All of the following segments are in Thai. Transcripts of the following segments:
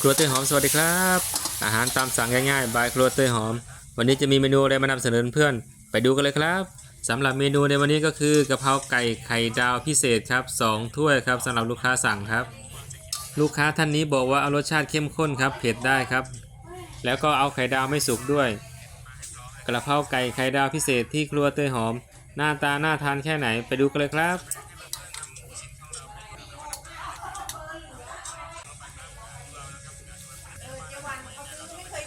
ครัวเตยหอมสวัสดีครับ อาหารตามสั่งง่ายๆบายครัวเตยหอม วันนี้จะมีเมนูอะไรมานำเสนอเพื่อน ไปดูกันเลยครับสำหรับเมนูในวันนี้ก็คือกะเพราไก่ไข่ดาวพิเศษครับสองถ้วยครับสำหรับลูกค้าสั่งครับ ลูกค้าท่านนี้บอกว่าเอารสชาติเข้มข้นครับเผ็ดได้ครับ แล้วก็เอาไข่ดาวไม่สุกด้วยกระเพราไก่ไข่ดาวพิเศษที่ครัวเตยหอม หน้าตาน่าทานแค่ไหนไปดูกันเลยครับ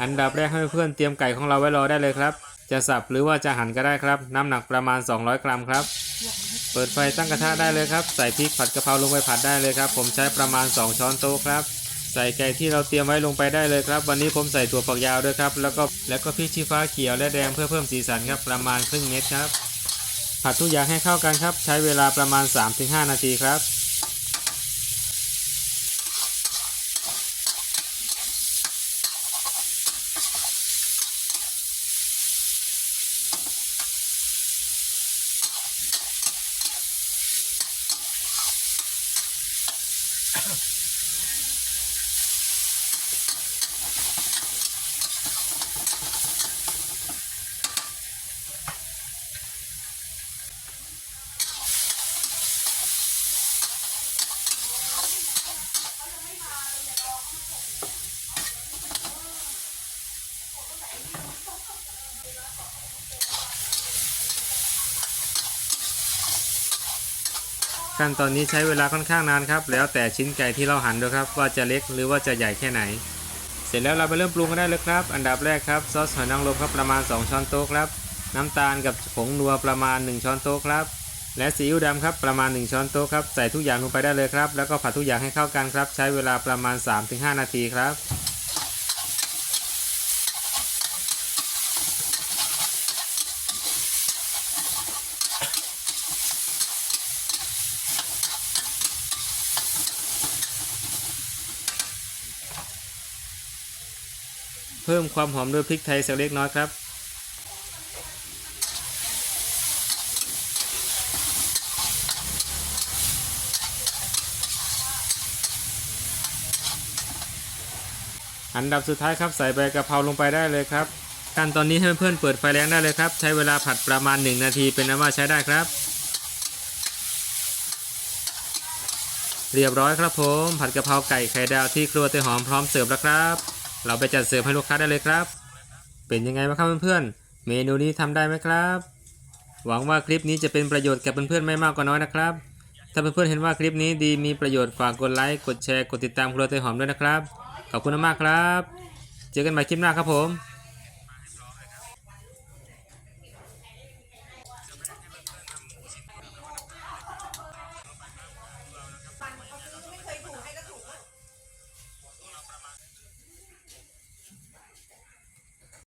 อันดับแรกให้เพื่อนเตรียมไก่ของเราไว้รอได้เลยครับ จะสับหรือว่าจะหั่นก็ได้ครับ น้ำหนักประมาณ 200 กรัมครับ เปิดไฟตั้งกระทะได้เลยครับ ใส่พริกผัดกะเพราลงไปผัดได้เลยครับ ผมใช้ประมาณ 2 ช้อนโต๊ะครับ ใส่ไก่ที่เราเตรียมไว้ลงไปได้เลยครับ วันนี้ผมใส่ถั่วฝักยาวด้วยครับ แล้วก็แล้วก็พริกชี้ฟ้าเขียวและแดงเพื่อเพิ่มสีสันครับ ประมาณครึ่งเม็ดครับ ผัดทุกอย่างให้เข้ากันครับ ใช้เวลาประมาณ 3-5 นาทีครับ ขั้นตอนนี้ใช้เวลาค่อนข้างนานครับ แล้วแต่ชิ้นไก่ที่เราหั่นด้วยครับ ว่าจะเล็กหรือว่าจะใหญ่แค่ไหน เสร็จแล้วเราไปเริ่มปรุงกันได้เลยครับ อันดับแรกครับซอสหอยนางรมครับประมาณ 2 ช้อนโต๊ะครับ น้ำตาลกับผงนัวประมาณ 1 ช้อนโต๊ะครับ และซีอิ๊วดำครับประมาณ 1 ช้อนโต๊ะครับ ใส่ทุกอย่างลงไปได้เลยครับ แล้วก็ผัดทุกอย่างให้เข้ากันครับ ใช้เวลาประมาณ 3-5 นาทีครับ เพิ่มความหอมด้วยพริกไทยสักเล็กน้อยครับ อันดับสุดท้ายครับใส่ใบกะเพราลงไปได้เลยครับขั้นตอนนี้ให้เพื่อนเปิดไฟแรงได้เลยครับ ใช้เวลาผัดประมาณ 1 นาทีเป็นอันว่าใช้ได้ครับ เรียบร้อยครับผม ผัดกะเพราไก่ไข่ดาวที่ครัวเตยหอมพร้อมเสิร์ฟแล้วครับ เราไปจัดเสิร์ฟให้ลูกค้าได้เลยครับ เป็นยังไงบ้างครับเพื่อนๆ เมนูนี้ทำได้ไหมครับ หวังว่าคลิปนี้จะเป็นประโยชน์แก่เพื่อนๆไม่มากก็น้อยนะครับ ถ้าเพื่อนๆเห็นว่าคลิปนี้ดีมีประโยชน์ฝากกดไลค์กดแชร์กดติดตามครัวเตยหอมด้วยนะครับ ขอบคุณมากๆครับ เจอกันใหม่คลิปหน้าครับผม